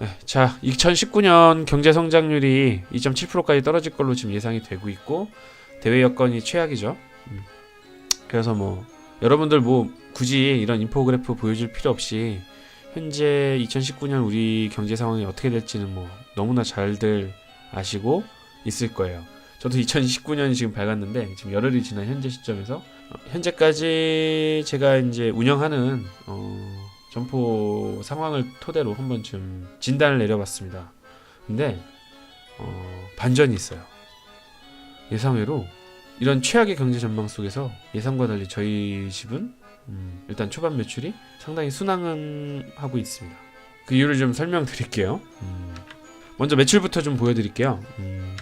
네, 자, 2019년 경제 성장률이 2.7%까지 떨어질 걸로 지금 예상이 되고 있고 대외 여건이 최악이죠. 음. 그래서 뭐 여러분들 뭐 굳이 이런 인포그래프 보여줄 필요 없이 현재 2019년 우리 경제 상황이 어떻게 될지는 뭐 너무나 잘들 아시고 있을 거예요. 저도 2019년이 지금 밝았는데 지금 열흘이 지난 현재 시점에서 어, 현재까지 제가 이제 운영하는 어, 점포 상황을 토대로 한번 좀 진단을 내려봤습니다. 근데 어, 반전이 있어요. 예상외로 이런 최악의 경제 전망 속에서 예상과 달리 저희 집은 음, 일단 초반 매출이 상당히 순항은 하고 있습니다. 그 이유를 좀 설명드릴게요. 음, 먼저 매출부터 좀 보여드릴게요. 음,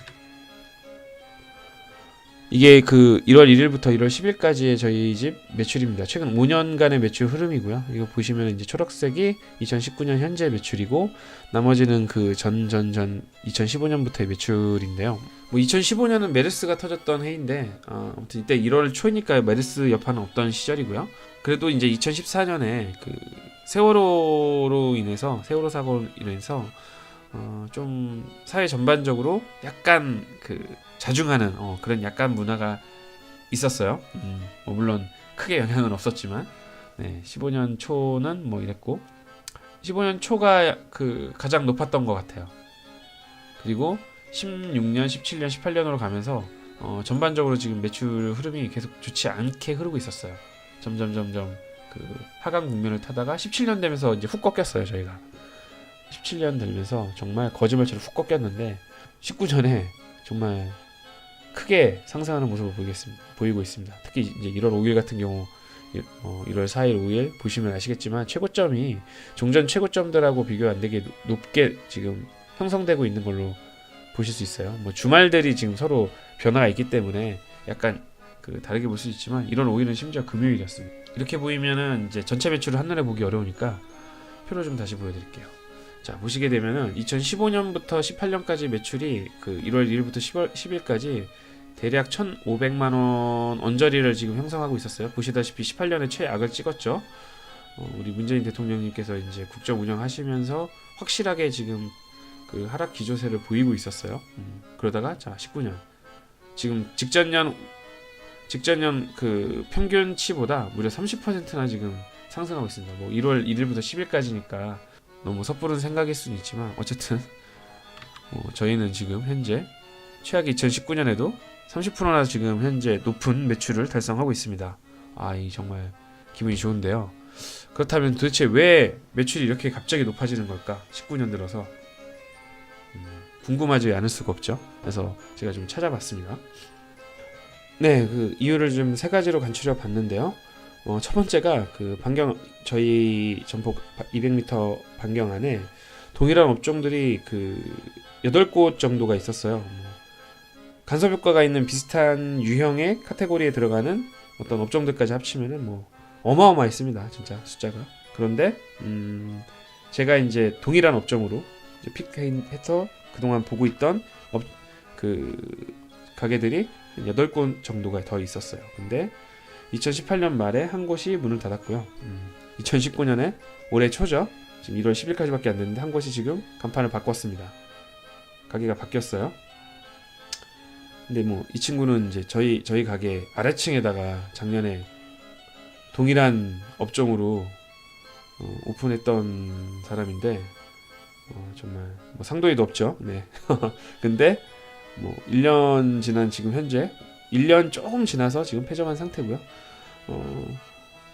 이게 그 1월 1일부터 1월 10일까지의 저희 집 매출입니다. 최근 5년간의 매출 흐름이고요. 이거 보시면 이제 초록색이 2019년 현재 매출이고 나머지는 그 전 전 전 2015년부터의 매출인데요. 뭐 2015년은 메르스가 터졌던 해인데 어, 아무튼 이때 1월 초이니까 메르스 여파는 없던 시절이고요. 그래도 이제 2014년에 그 세월호로 인해서 세월호 사고로 인해서 어, 좀 사회 전반적으로 약간 그 자중하는 어, 그런 약간 문화가 있었어요. 음, 뭐 물론 크게 영향은 없었지만 네, 15년 초는 뭐 이랬고 15년 초가 그 가장 높았던 것 같아요. 그리고 16년, 17년, 18년으로 가면서 어, 전반적으로 지금 매출 흐름이 계속 좋지 않게 흐르고 있었어요. 점점 점점 그 하강 국면을 타다가 17년 되면서 이제 훅 꺾였어요 저희가. 17년 되면서 정말 거짓말처럼 훅 꺾였는데 19년에 정말 크게 상승하는 모습을 보이겠습니다. 보이고 있습니다. 특히 이제 1월 5일 같은 경우 일- 어, 1월 4일, 5일 보시면 아시겠지만 최고점이 종전 최고점들하고 비교 안 되게 높- 높게 지금 형성되고 있는 걸로 보실 수 있어요. 뭐 주말들이 지금 서로 변화가 있기 때문에 약간 그 다르게 볼 수 있지만 1월 5일은 심지어 금요일이었습니다. 이렇게 보이면은 이제 전체 매출을 한눈에 보기 어려우니까 표로 좀 다시 보여드릴게요. 자 보시게 되면은 2015년부터 18년까지 매출이 그 1월 1일부터 10월 10일까지 대략 1,500만 원 언저리를 지금 형성하고 있었어요. 보시다시피 18년에 최악을 찍었죠. 어, 우리 문재인 대통령님께서 이제 국정 운영하시면서 확실하게 지금 그 하락 기조세를 보이고 있었어요. 음, 그러다가 자 19년 지금 직전년 직전년 그 평균치보다 무려 30%나 지금 상승하고 있습니다. 뭐 1월 1일부터 10일까지니까 너무 섣부른 생각일 수는 있지만 어쨌든 뭐 저희는 지금 현재 최악의 2019년에도 30%나 지금 현재 높은 매출을 달성하고 있습니다. 아, 이 정말 기분이 좋은데요. 그렇다면 도대체 왜 매출이 이렇게 갑자기 높아지는 걸까? 19년 들어서 음, 궁금하지 않을 수가 없죠. 그래서 제가 좀 찾아봤습니다. 네, 그 이유를 좀 세 가지로 간추려 봤는데요. 어, 첫 번째가 그 반경 저희 전폭 200m 반경 안에 동일한 업종들이 그 8곳 정도가 있었어요. 뭐 간섭 효과가 있는 비슷한 유형의 카테고리에 들어가는 어떤 업종들까지 합치면은 뭐 어마어마했습니다. 진짜 숫자가. 그런데 음 제가 이제 동일한 업종으로 이제 픽해서 그동안 보고 있던 업, 그 가게들이 8곳 정도가 더 있었어요. 근데 2018년 말에 한 곳이 문을 닫았고요. 음, 2019년에 올해 초죠. 지금 1월 10일까지밖에 안 됐는데 한 곳이 지금 간판을 바꿨습니다. 가게가 바뀌었어요. 근데 뭐 이 친구는 이제 저희 저희 가게 아래층에다가 작년에 동일한 업종으로 어, 오픈했던 사람인데 어, 정말 뭐 상도에도 없죠. 네. 근데 뭐 1년 지난 지금 현재 1년 조금 지나서 지금 폐점한 상태고요. 어,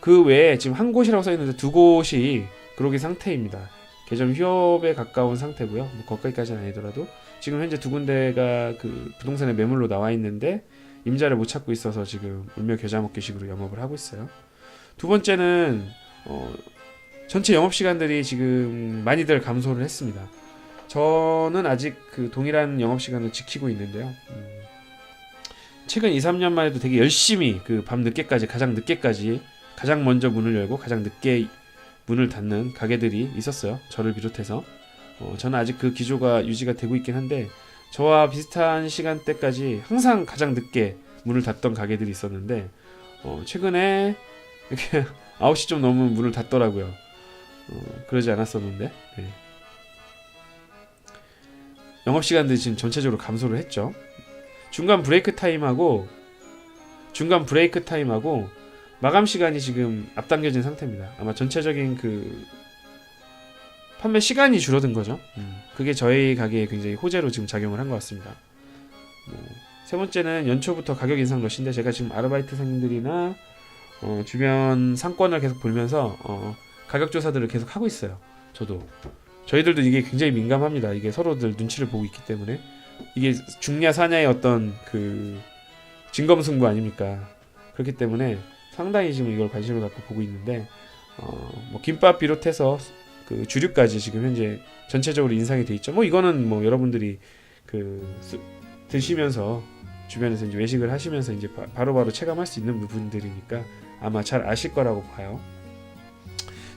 그 외에 지금 한 곳이라고 써 있는데 두 곳이 그러기 상태입니다. 개점 휴업에 가까운 상태고요. 뭐 거기까지는 아니더라도 지금 현재 두 군데가 그 부동산의 매물로 나와 있는데 임자를 못 찾고 있어서 지금 울며 겨자 먹기식으로 영업을 하고 있어요. 두 번째는 어, 전체 영업 시간들이 지금 많이들 감소를 했습니다. 저는 아직 그 동일한 영업 시간을 지키고 있는데요. 음, 최근 2, 3년만 해도 되게 열심히 그 밤 늦게까지 가장 늦게까지 가장 먼저 문을 열고 가장 늦게 문을 닫는 가게들이 있었어요. 저를 비롯해서. 어, 저는 아직 그 기조가 유지가 되고 있긴 한데 저와 비슷한 시간대까지 항상 가장 늦게 문을 닫던 가게들이 있었는데 어, 최근에 이렇게 9시 좀 넘으면 문을 닫더라고요. 어, 그러지 않았었는데. 네. 영업 시간들이 지금 전체적으로 감소를 했죠. 중간 브레이크 타임하고 중간 브레이크 타임하고 마감 시간이 지금 앞당겨진 상태입니다. 아마 전체적인 그 판매 시간이 줄어든 거죠. 음, 그게 저희 가게에 굉장히 호재로 지금 작용을 한 것 같습니다. 뭐, 세 번째는 연초부터 가격 인상 러시인데 제가 지금 아르바이트생들이나 어, 주변 상권을 계속 보면서 어, 가격 조사들을 계속 하고 있어요. 저도 저희들도 이게 굉장히 민감합니다. 이게 서로들 눈치를 보고 있기 때문에 이게 중냐 사냐의 어떤 그 진검승부 아닙니까? 그렇기 때문에 상당히 지금 이걸 관심을 갖고 보고 있는데 어, 뭐 김밥 비롯해서 그 주류까지 지금 현재 전체적으로 인상이 돼 있죠. 뭐 이거는 뭐 여러분들이 그 쓰- 드시면서 주변에서 이제 외식을 하시면서 이제 바- 바로 바로 체감할 수 있는 부분들이니까 아마 잘 아실 거라고 봐요.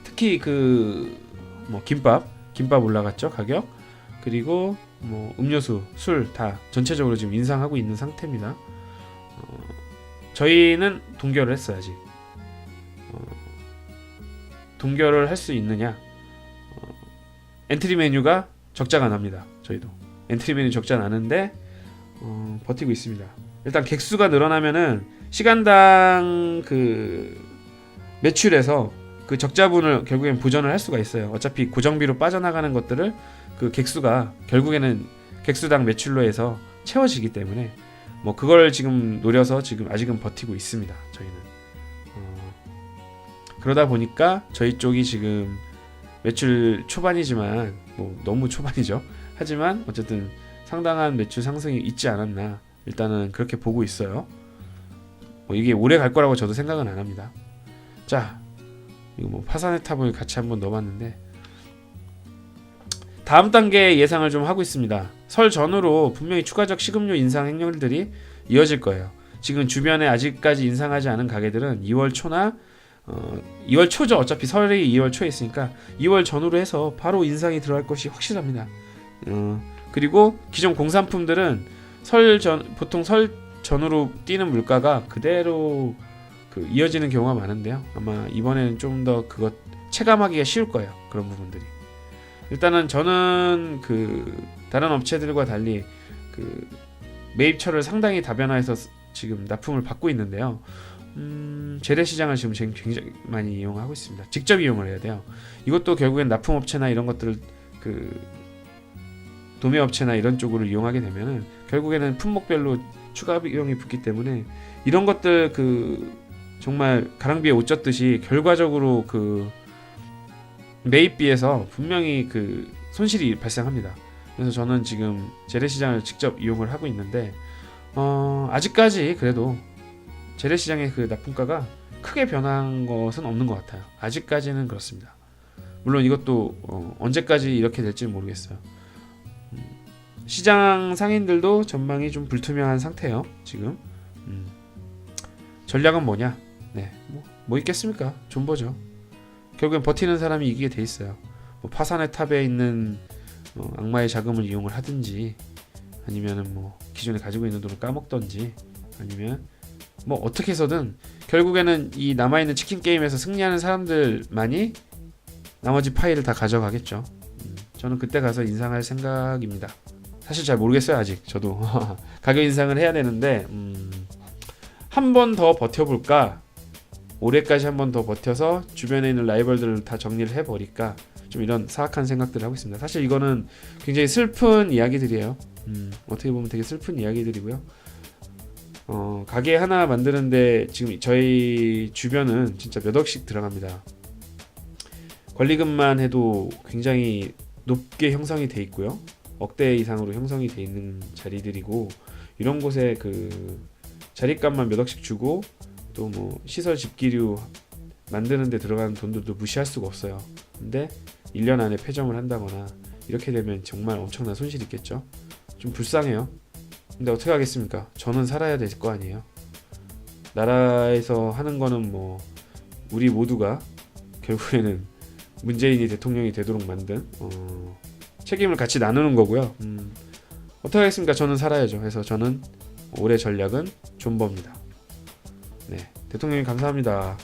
특히 그 뭐 김밥, 김밥 올라갔죠 가격. 그리고 뭐 음료수, 술 다 전체적으로 지금 인상하고 있는 상태입니다. 어, 저희는 동결을 아직. 어, 동결을 할 수 있느냐? 어, 엔트리 메뉴가 적자가 납니다. 저희도 엔트리 메뉴 적자 나는데 어, 버티고 있습니다. 일단 객수가 늘어나면은 시간당 그 매출에서 그 적자분을 결국엔 보전을 할 수가 있어요. 어차피 고정비로 빠져나가는 것들을 그 객수가 결국에는 객수당 매출로 해서 채워지기 때문에 뭐 그걸 지금 노려서 지금 아직은 버티고 있습니다. 저희는 어, 그러다 보니까 저희 쪽이 지금 매출 초반이지만 뭐 너무 초반이죠. 하지만 어쨌든 상당한 매출 상승이 있지 않았나 일단은 그렇게 보고 있어요. 뭐 이게 오래 갈 거라고 저도 생각은 안 합니다. 자, 이거 뭐 파산의 탑을 같이 한번 넣어봤는데 다음 단계 예상을 좀 하고 있습니다. 설 전후로 분명히 추가적 식음료 인상 행렬들이 이어질 거예요. 지금 주변에 아직까지 인상하지 않은 가게들은 2월 초나 어, 2월 초죠. 어차피 설이 2월 초에 있으니까 2월 전후로 해서 바로 인상이 들어갈 것이 확실합니다. 어, 그리고 기존 공산품들은 설 전 보통 설 전후로 뛰는 물가가 그대로 그 이어지는 경우가 많은데요. 아마 이번에는 좀 더 그것 체감하기가 쉬울 거예요. 그런 부분들이. 일단은 저는 그 다른 업체들과 달리 그 매입처를 상당히 다변화해서 쓰- 지금 납품을 받고 있는데요. 음, 재래 시장을 지금 쟁- 굉장히 많이 이용하고 있습니다. 직접 이용을 해야 돼요. 이것도 결국엔 납품업체나 이런 것들을 그 도매업체나 이런 쪽으로 이용하게 되면은 결국에는 품목별로 추가 비용이 붙기 때문에 이런 것들 그 정말 가랑비에 옷 젖듯이 결과적으로 그 매입비에서 분명히 그 손실이 발생합니다. 그래서 저는 지금 재래시장을 직접 이용을 하고 있는데 어, 아직까지 그래도 재래시장의 그 납품가가 크게 변한 것은 없는 것 같아요. 아직까지는 그렇습니다. 물론 이것도 어, 언제까지 이렇게 될지 모르겠어요. 음, 시장 상인들도 전망이 좀 불투명한 상태예요. 지금 음, 전략은 뭐냐? 네, 뭐, 뭐 있겠습니까? 존버죠. 결국엔 버티는 사람이 이기게 돼 있어요. 뭐 파산의 탑에 있는 어, 악마의 자금을 이용을 하든지 아니면은 뭐 기존에 가지고 있는 돈을 까먹던지 아니면 뭐 어떻게 해서든 결국에는 이 남아 있는 치킨 게임에서 승리하는 사람들만이 나머지 파일을 다 가져가겠죠. 음, 저는 그때 가서 인상할 생각입니다. 사실 잘 모르겠어요 아직 저도 가격 인상을 해야 되는데 음, 한 번 더 버텨볼까 올해까지 한 번 더 버텨서 주변에 있는 라이벌들을 다 정리를 해버릴까 좀 이런 사악한 생각들을 하고 있습니다. 사실 이거는 굉장히 슬픈 이야기들이에요. 음, 어떻게 보면 되게 슬픈 이야기들이고요. 어, 가게 하나 만드는데 지금 저희 주변은 진짜 몇 억씩 들어갑니다. 권리금만 해도 굉장히 높게 형성이 돼 있고요. 억대 이상으로 형성이 돼 있는 자리들이고 이런 곳에 그 자리값만 몇 억씩 주고 또 뭐 시설 집기류 만드는 데 들어가는 돈들도 무시할 수가 없어요. 근데 1년 안에 폐점을 한다거나 이렇게 되면 정말 엄청난 손실이 있겠죠. 좀 불쌍해요. 근데 어떻게 하겠습니까? 저는 살아야 될 거 아니에요. 나라에서 하는 거는 뭐 우리 모두가 결국에는 문재인이 대통령이 되도록 만든 어, 책임을 같이 나누는 거고요. 음, 어떻게 하겠습니까? 저는 살아야죠. 그래서 저는 올해 전략은 존버입니다. 네, 대통령님 감사합니다.